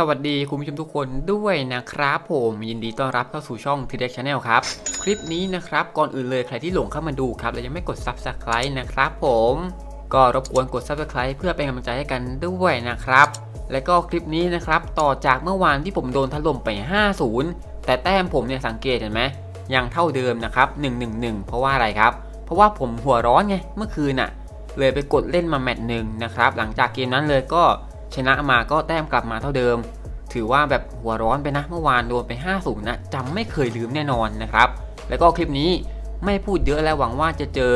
สวัสดีคุณผู้ชมทุกคนด้วยนะครับผมยินดีต้อนรับเข้าสู่ช่อง t ีเด็กชาแนลครับ คลิปนี้นะครับ ก่อนอื่นเลยใครที่หลงเข้ามาดูครับ และยังไม่กด Subscribe นะครับผมก็รบกวนกด Subscribe เพื่อเป็นกำลังใจให้กันด้วยนะครับ และก็คลิปนี้นะครับต่อจากเมื่อวานที่ผมโดนถล่มไป 50 แต่แต้มผมเนี่ยสังเกตเห็นไหมยังเท่าเดิมนะครับ111 เพราะว่าอะไรครับ เพราะว่าผมหัวร้อนไงเมื่อคืนน่ะเลยไปกดเล่นมาแมตช์หนึ่งนะครับหลังจากเกมนั้นเลยก็ ชนะมาก็แต้มกลับมาเท่าเดิม ถือว่าแบบหัวร้อนไปนะเมื่อวานโดนไป50นะจำไม่เคยลืมแน่นอนนะครับ แล้วก็คลิปนี้ไม่พูดเยอะแล้วหวังว่าจะเจอ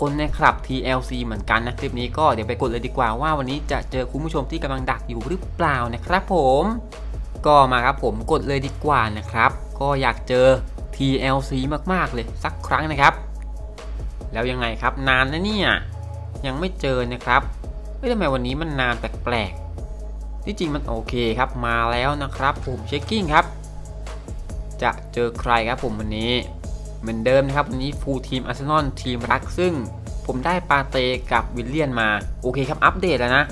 คนในคลับ TLC เหมือนกันนะคลิปนี้ก็เดี๋ยวไปกดเลยดีกว่าว่าวันนี้จะเจอคุณผู้ชมที่กำลังดักอยู่หรือเปล่านะครับผม ก็มาครับผมกดเลยดีกว่านะครับ ก็อยากเจอ TLC มากๆเลยสักครั้งนะครับ แล้วยังไงครับนานนะเนี่ยยังไม่เจอนะครับเฮ้ยทำไมวันนี้มันนานแปลก ที่จริงมันโอเคครับมาแล้วนะครับผมเช็คกิ้งครับ จะเจอใครครับผมวันนี้ เหมือนเดิมนะครับวันนี้ฟูลทีมอาร์เซนอลทีมรักซึ่งผมได้ปาเตกับวิลเลียนมา โอเคครับอัปเดตแล้วนะ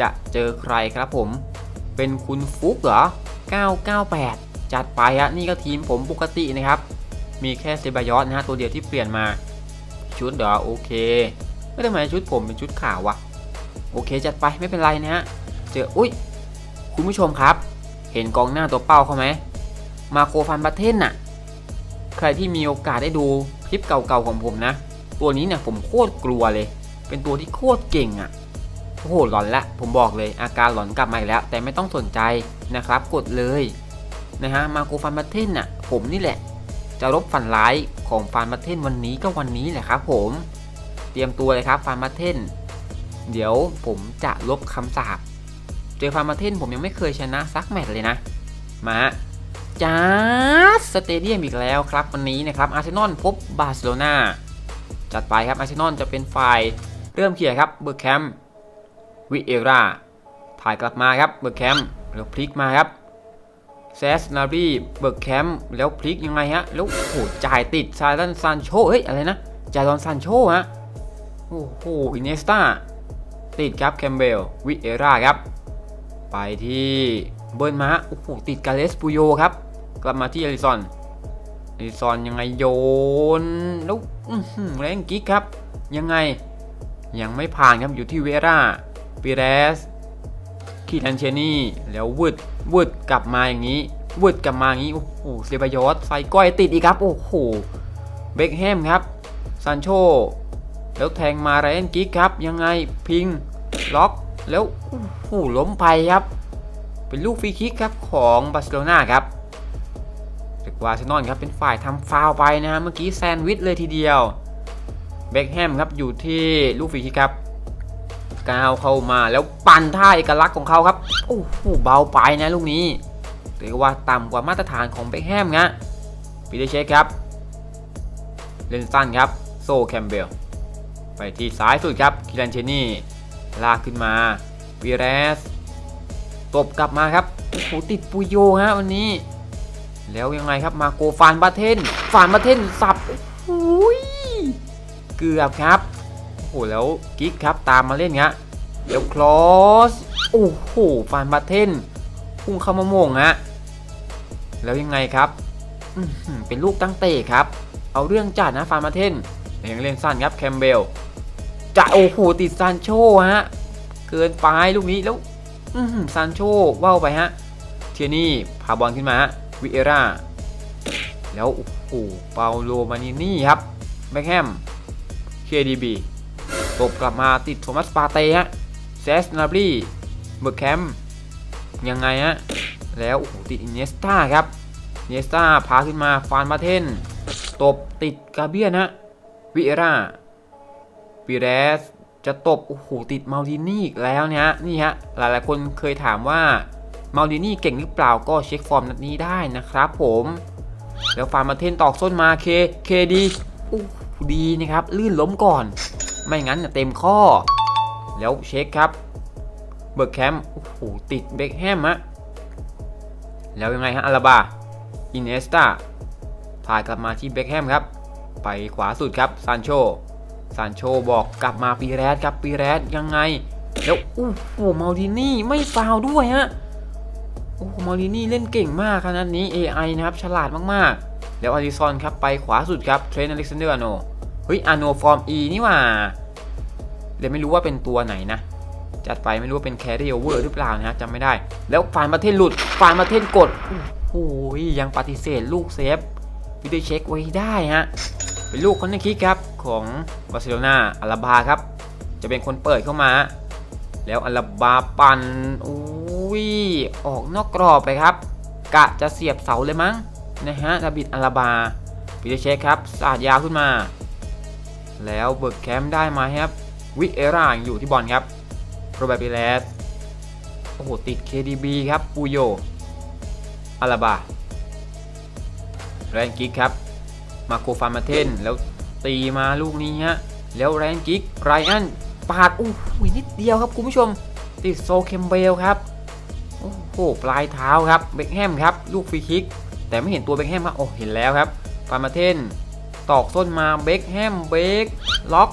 จะเจอใครครับผม เป็นคุณฟุกเหรอ 998 จัดไปฮะนี่ก็ทีมผมปกตินะครับ มีแค่เซบายอสนะฮะตัวเดียวที่เปลี่ยนมา ชุดเหรอโอเค ไม่ทำไมชุดผมเป็นชุดขาววะโอเค จัดไปไม่เป็นไรนะฮะ เจออุ้ยคุณผู้ชมครับ เห็นกองหน้าตัวเป้าเขาไหมมาโคฟันบัตเทนน่ะ ใครที่มีโอกาสได้ดูคลิปเก่าๆของผมนะ ตัวนี้เนี่ยผมโคตรกลัวเลย เป็นตัวที่โคตรเก่งอะ่ะโอ้โหหลอนละ ผมบอกเลยอาการหลอนกลับมาอีกแล้ว แต่ไม่ต้องสนใจนะครับ กดเลยนะฮะมาโคฟันบัตเทนน่ะ ผมนี่แหละ จะรบฝันร้ายของฟานมาเทนวันนี้ก็วันนี้แหละครับผม เตรียมตัวเลยครับฟานมาเทนเดี๋ยวผมจะลบคำสาป เจอฟานมาเทนผมยังไม่เคยชนะซักแมตช์เลยนะ มาจ้าสเตเดียมอีกแล้วครับวันนี้นะครับอาร์เซนอลพบบาร์เซโลนาจัดไปครับอาร์เซนอลจะเป็นฝ่ายเริ่มเขี่ยครับเบอร์แคมวิเอราถ่ายกลับมาครับเบอร์แคมแล้วพลิกมาครับแซสนารีเบิร์กแคมป์แล้วพลิกยังไงฮะ แล้วโอ้โหจ่ายติดซาดันซานโชเฮ้ย อะไรนะจายอนซานโชฮะ โอ้โห อินเนสตาติดครับแคมเบล วิเอราครับ ไปที่เบิร์นมาโอ้โหติดกาเลสปูโยครับ กลับมาที่เอลิซอนเอลิซอนยังไงโยนแล้วอื้อหือแรงกิ๊กครับ ยังไงยังไม่ผ่านครับอยู่ที่เวราปิเรสคีดันเชนี่แล้ววืดวืดกลับมาอย่างนี้วืดกลับมาอย่างนี้โอ้โหเซบายอสใส่ก้อยติดอีกครับ โอ้โหเบคแฮมครับซันโชแล้วแทงมาไรอันกิกครับ ยังไงพิงล็อก แล้วโอ้ล้มไปครับ เป็นลูกฟรีคิกครับของบาร์เซโลนาครับเรียกว่าอาร์เซนอลครับเป็นฝ่ายทำฟาวไปนะฮะเมื่อกี้แซนด์วิชเลยทีเดียวเบคแฮมครับอยู่ที่ลูกฟรีคิกครับก้าวเข้ามาแล้วปั่นท่าเอกลักษณ์ของเขาครับโอ้โหเบาไปนะลูกนี้เรียกว่าต่ำกว่ามาตรฐานของเบคแฮมนะปีเตอร์เชคครับเลนสันครับโซแคมเบลไปที่ซ้ายสุดครับคิรันเชนี่ ลากขึ้นมาวีเรสตบกลับมาครับโอ้โหติดปุยโยฮะวันนี้ แล้วยังไงครับมาโกฟานบาเทนฟานบาเทนสับโอ้ยเกือบครับโอ้โหแล้วกิ๊กครับตามมาเล่นฮะเดี๋ยวคลอสโอ้โหฟานบาเทนพุ่งเข้ามาโมงฮะแล้วยังไงครับเป็นลูกตั้งเตะครับ เอาเรื่องจัดนะฟานบาเทนยังเล่นสั้นครับแคมเบล จะโอ้โหติดซานโชฮะ เกินไปลูกนี้แล้วซานโชว่าวไปฮะ เทียนี่พาบอลขึ้นมาวิเอร่า แล้วโอ้โหเปาโลมานินี่ครับแบ็คแฮม KDB ตบกลับมาติดโทมัสปาเต้ฮะเซสนาบรีเบอร์แคมยังไงฮะ แล้วโอ้โหติดอินเนสตาครับเนสตาพาขึ้นมาฟานมาเทน ตบติดกาเบียนฮะวิเอร่า ปิเรสจะตบโอ้โหติดมาลดินี่อีกแล้วเนี่ยฮะนี่ฮะหลายๆคนเคยถามว่ามาลดินี่เก่งหรือเปล่าก็เช็คฟอร์มนัดนี้ได้นะครับผมแล้วฟานมาเทนตอกส้นมาเคเคดีโอ้ดีนะครับลื่นล้มก่อน ไม่งั้นน่ะเต็มข้อ แล้วเช็คครับเบิร์กแคมป์โอ้โหติดเบคแฮมฮะแล้วยังไงฮะอาราบาอินเอสตาถ่ายกลับมาที่เบคแฮมครับ ไปขวาสุดครับซานโช ซานโชบอกกลับมาปีแรดครับปีแรดยังไง แล้วโอ้โหมาลดินี่ไม่ฟาวด้วยฮะโอ้มารินี่เล่นเก่งมากขนาดนี้ AI นะครับฉลาดมากๆ แล้วอาริซอนครับไปขวาสุดครับเทรนอเล็กซานเดอร์อโนเฮ้ยอโนฟอร์ม E นี่ว่าเลยไม่รู้ว่าเป็นตัวไหนนะจัดไปไม่รู้ว่าเป็นแคริโอเวอร์หรือเปล่านะจำไม่ได้ แล้วฟานมาเทนหลุดฟานมาเทนกดโอ้โหยังปฏิเสธลูกเซฟวิดีเช็คไว้ได้ฮะ เป็นลูกคนนึงคิกครับของบาร์เซโลนาอาราบาครับ จะเป็นคนเปิดเข้ามา แล้วอาราบาปันอุ้ยออกนอกกรอบไปครับ กะจะเสียบเสาเลยมั้งนะฮะดาบิดอาราบาวิดีโอเชคครับสาดยาวขึ้นมา แล้วเบิร์กแคมป์ได้มาครับ วิเอร่าอยู่ที่บอลครับโรเบร์ตปิเลสโอ้โหติด KDB ครับปูโยอาราบาแรนกิกครับ มาโคฟาร์มาเทนแล้วตีมาลูกนี้ฮะ แล้วแรนกิกไรอันปาดโอ้โหนิดเดียวครับคุณผู้ชม ติดโซเคมเบลครับ โอ้โหปลายเท้าครับเบคแฮมครับ ลูกฟรีคิก แต่ไม่เห็นตัวเบคแฮมครับโอ้เห็นแล้วครับฟาร์มาเทนตอกส้นมาเบคแฮมเบคล็อก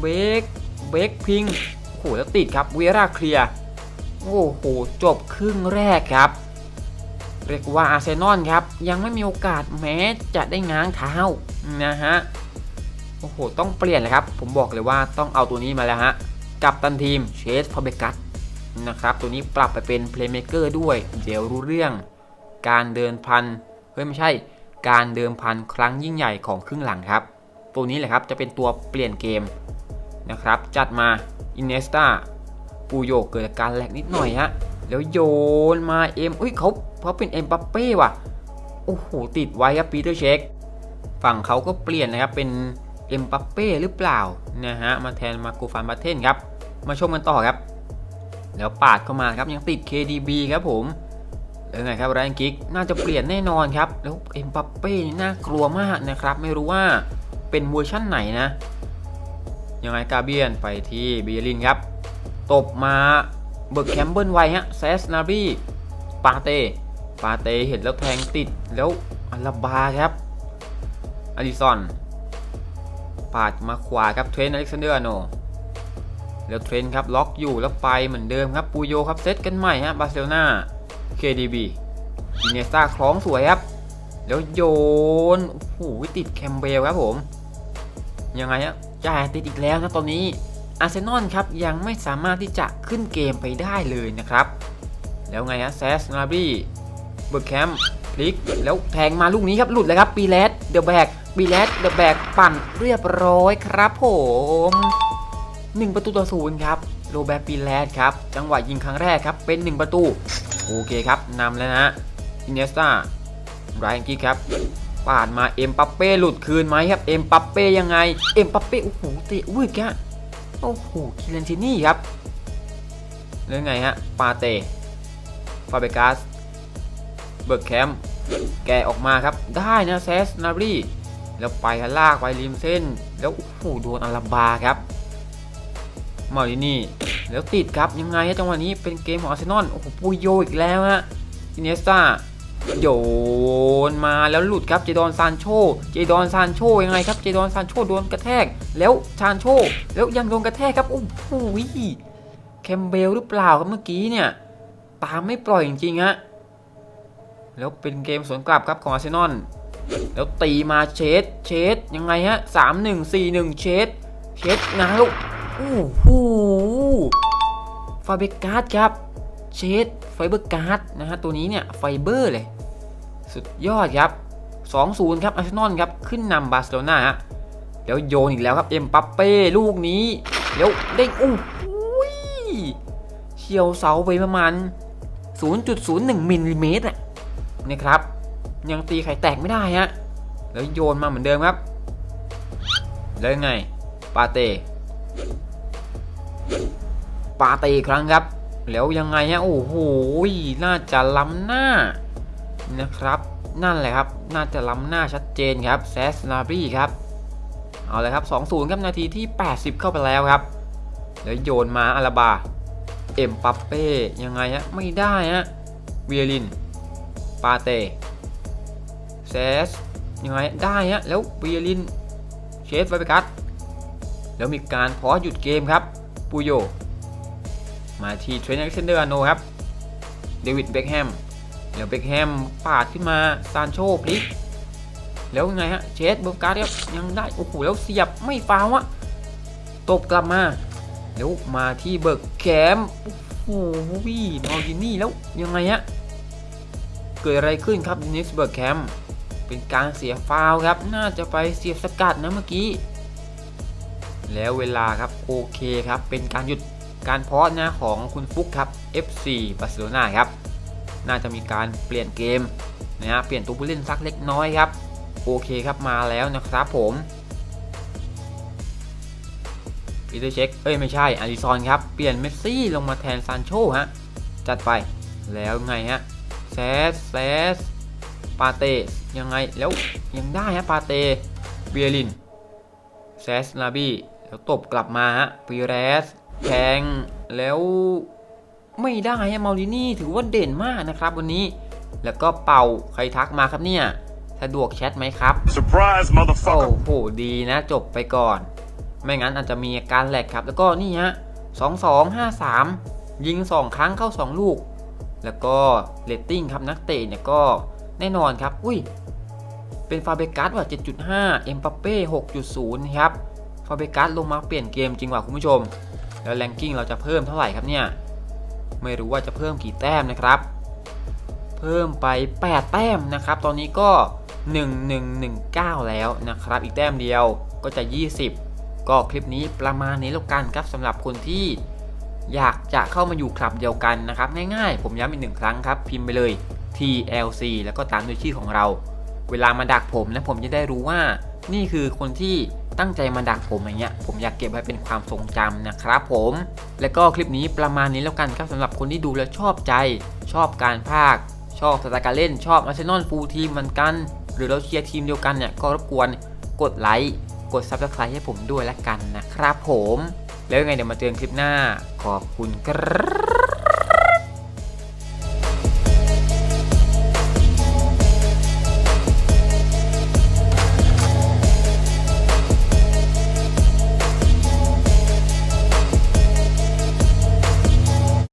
เบคเบคพิงโอ้โหแล้วติดครับเวราเคลียร์โอ้โหจบครึ่งแรกครับ เรียกว่าอาร์เซนอลครับ ยังไม่มีโอกาสแม้จะได้ง้างเท้านะฮะ โอ้โห ต้องเปลี่ยนเลยครับ ผมบอกเลยว่าต้องเอาตัวนี้มาแล้วฮะ กับตันทีมเชสพอเบกัสนะครับ ตัวนี้ปรับไปเป็นเพลย์เม k เกอร์ด้วย เดี๋ยวรู้เรื่องการเดินพัน เฮ้ย ไม่ใช่ การเดิมพันครั้งยิ่งใหญ่ของครึ่งหลังครับ ตัวนี้แหละครับจะเป็นตัวเปลี่ยนเกมนะครับ จัดมาอินเนสตาปูโยเกิดการแหลกนิดหน่อยฮะ แล้วโยนมาเอ็มอุ้ยเขา เขาะเป็นเอ็มบัปเป้ว่ะ โอ้โห ติดไว้ครับปีเตอร์เช็คฝั่งเขาก็เปลี่ยนนะครับ เป็นเอ็มบัปเป้หรือเปล่านะฮะ มาแทนมาโกฟานบาเทนครับ มาชมกันต่อครับ แล้วปาดเข้ามาครับ ยังติด KDB ครับผมแล้วไงครับแรนกิกน่าจะเปลี่ยนแน่นอนครับ แล้วเอ็มบัปเป้นี่น่ากลัวมากนะครับ ไม่รู้ว่าเป็นเวอร์ชั่นไหนนะ ยังไงกาเบียนไปที่เบียรินครับ ตบมาเบิร์กแคมเบิลไวฮะเซสนารีปาเต้ ปาเต้เห็นแล้วแทงติดแล้วอัลบาครับอลิซอนปาดมาขวาครับเทรนอเล็กซานเดอร์โนแล้วเทรนครับล็อกอยู่แล้วไปเหมือนเดิมครับปูโยครับเซตกันใหม่ฮะบาร์เซโลนา KDB อินเนสตาคล้องสวยครับ แล้วโยนโอ้โหติดแคมเบลครับผม ยังไงฮะจ่ายติดอีกแล้วนะตอนนี้อาร์เซนอลครับยังไม่สามารถที่จะขึ้นเกมไปได้เลยนะครับ แล้วไงฮะแซสนาบี้ เบิร์กแคมพลิกแล้วแทงมาลูกนี้ครับหลุดเลยครับปีเลสเดอะแบกปีเลสเดอะแบกปั่นเรียบร้อยครับผม1ประตูต่อศูนย์ครับโรแบร์ปีเลสครับ จังหวะยิงครั้งแรกครับ เป็น 1 ประตู โอเคครับนำแล้วนะอินเนสตาไรอันกี้ครับปาดมาเอ็มปัปเป้หลุดคืนไหมครับเอ็มปัปเป้ยังไงเอ็มปัปเป้โอ้โหเตะวืดแกโอ้โหคิเลนทินี่ครับเรื่องไงฮะปาเตฟาเบกัส เบิร์กแคมป์แกะออกมาครับ ได้นะเซสนารีแล้วไปฮะลากไปริมเส้น แล้วโอ้โหโดนอาราบาครับมารินี่ แล้วติดครับยังไงฮะจังหวะนี้เป็นเกมของอาร์เซนอลโอ้โหปุยโยอีกแล้วฮะอินเนสตาโยนมาแล้วหลุดครับเจดอนซานโช เจดอนซานโชยังไงครับ เจดอนซานโชโดนกระแทก แล้วซานโช แล้วยังโดนกระแทกครับโอ้โหแคมเบลหรือเปล่าครับเมื่อกี้เนี่ย ตามไม่ปล่อยจริงๆฮะ แล้วเป็นเกมสวนกลับครับของอาร์เซนอลแล้วตีมาเชดเชดยังไงฮะสามหนึ่งสี่หนึ่งเชดเชดง้างลูกโอ้โหฟาเบการ์ดครับเชดไฟเบอร์การ์ดนะฮะตัวนี้เนี่ยไฟเบอร์เลย สุดยอดครับ2-0ครับอาร์เซนอลครับขึ้นนำบาร์เซโลนาฮะแล้วโยนอีกแล้วครับเอ็มปัปเป้ลูกนี้แล้วเด้อู้หูยเฉียวเสาไปประมาณ 0.01มิลลิเมตรอะ นะครับ ยังตีไข่แตกไม่ได้ฮะแล้วโยนมาเหมือนเดิมครับ แล้วยังไง ปาเต้ปาเตอีกครั้งครับ แล้วยังไงฮะโอ้โหน่าจะล้ำหน้านะครับ นั่นแหละครับ น่าจะล้ำหน้าชัดเจนครับแซสนารีครับเอาเลยครับ 2-0 ครับนาทีที่ 80 เข้าไปแล้วครับ แล้วโยนมาอาราบา เอ็มปัปเป้ ยังไงฮะ ไม่ได้ฮะ เวียริน ปาเต้เซสยังไงได้ฮะแล้วเวียรินเชฟไฟเบกัสแล้วมีการพอหยุดเกมครับปูโย มาที่เทรนนิสเซนเดอร์โนครับเดวิดเบคแฮมแล้วเบคแฮมปาดขึ้นมาซานโชพลิกแล้วยังไงฮะเชสเบิร์การ์ดครับยังได้โอ้โหแล้วเสียบไม่ฟาวอะตบกลับมาแล้วมาที่เบิร์กแคมโอ้โหวี่มอลดินี่แล้วยังไงฮะ เกิดอะไรขึ้นครับนิสเบิร์กแคมเป็นการเสียฟาวครับ น่าจะไปเสียบสกัดนะเมื่อกี้ แล้วเวลาครับโอเคครับ เป็นการหยุดการเพาะนะของคุณฟุกครับ FC บาร์เซโลนาครับ น่าจะมีการเปลี่ยนเกมนะฮะเปลี่ยนตัวผู้เล่นสักเล็กน้อยครับ โอเคครับมาแล้วนะครับผมปีเตอร์เช็ค เอ้ยไม่ใช่อาริซอนครับ เปลี่ยนเมสซี่ลงมาแทนซานโชฮะ จัดไป แล้วไงฮะ แซสแซสปาเตยังไงแล้วยังได้ฮะปาเตเบียรินแซสลาบี้แล้วตบกลับมาฮะปีเรสแทงแล้วไม่ได้ฮะมาลินี่ถือว่าเด่นมากนะครับวันนี้ แล้วก็เป่าใครทักมาครับเนี่ยสะดวกแชทไหมครับ Surprise, โอ้ motherfucker. โหดีนะจบไปก่อน ไม่งั้นอาจจะมีอาการแหลกครับ แล้วก็นี่ฮะสองสองห้าสามยิง 2 ครั้งเข้า 2 ลูก แล้วก็เรตติ้งครับนักเตะเนี่ยก็แน่นอนครับ อุ้ย เป็นฟาเบกัสว่า7.5 เอ็มปัปเป้6.0ครับ ฟาเบกัสลงมาเปลี่ยนเกมจริงว่ะคุณผู้ชม แล้วแรงกิ้งเราจะเพิ่มเท่าไหร่ครับเนี่ย ไม่รู้ว่าจะเพิ่มกี่แต้มนะครับ เพิ่มไป 8 แต้มนะครับ ตอนนี้ก็ 1119 แล้วนะครับ อีกแต้มเดียวก็จะ 20 ก็คลิปนี้ประมาณนี้แล้วกันครับสำหรับคนที่ อยากจะเข้ามาอยู่คลับเดียวกันนะครับ ง่ายๆ ผมย้ำอีกหนึ่งครั้งครับ พิมพ์ไปเลย TLC แล้วก็ตามด้วยชื่อของเรา เวลามาดักผมนะผมจะได้รู้ว่า นี่คือคนที่ตั้งใจมาดักผมอย่างเงี้ยผมอยากเก็บไว้เป็นความทรงจำนะครับผม และก็คลิปนี้ประมาณนี้แล้วกันครับสำหรับคนที่ดูแล้วชอบใจ ชอบการพากชอบสไตล์การเล่นชอบอาร์เซนอลฟูลทีมเหมือนกัน หรือเราเชียร์ทีมเดียวกันเนี่ยก็รบกวนกดไลค์กด Subscribe ให้ผมด้วยละกันนะครับผม แล้วยังไงเดี๋ยวมาเจอกันคลิปหน้าขอบคุณครับ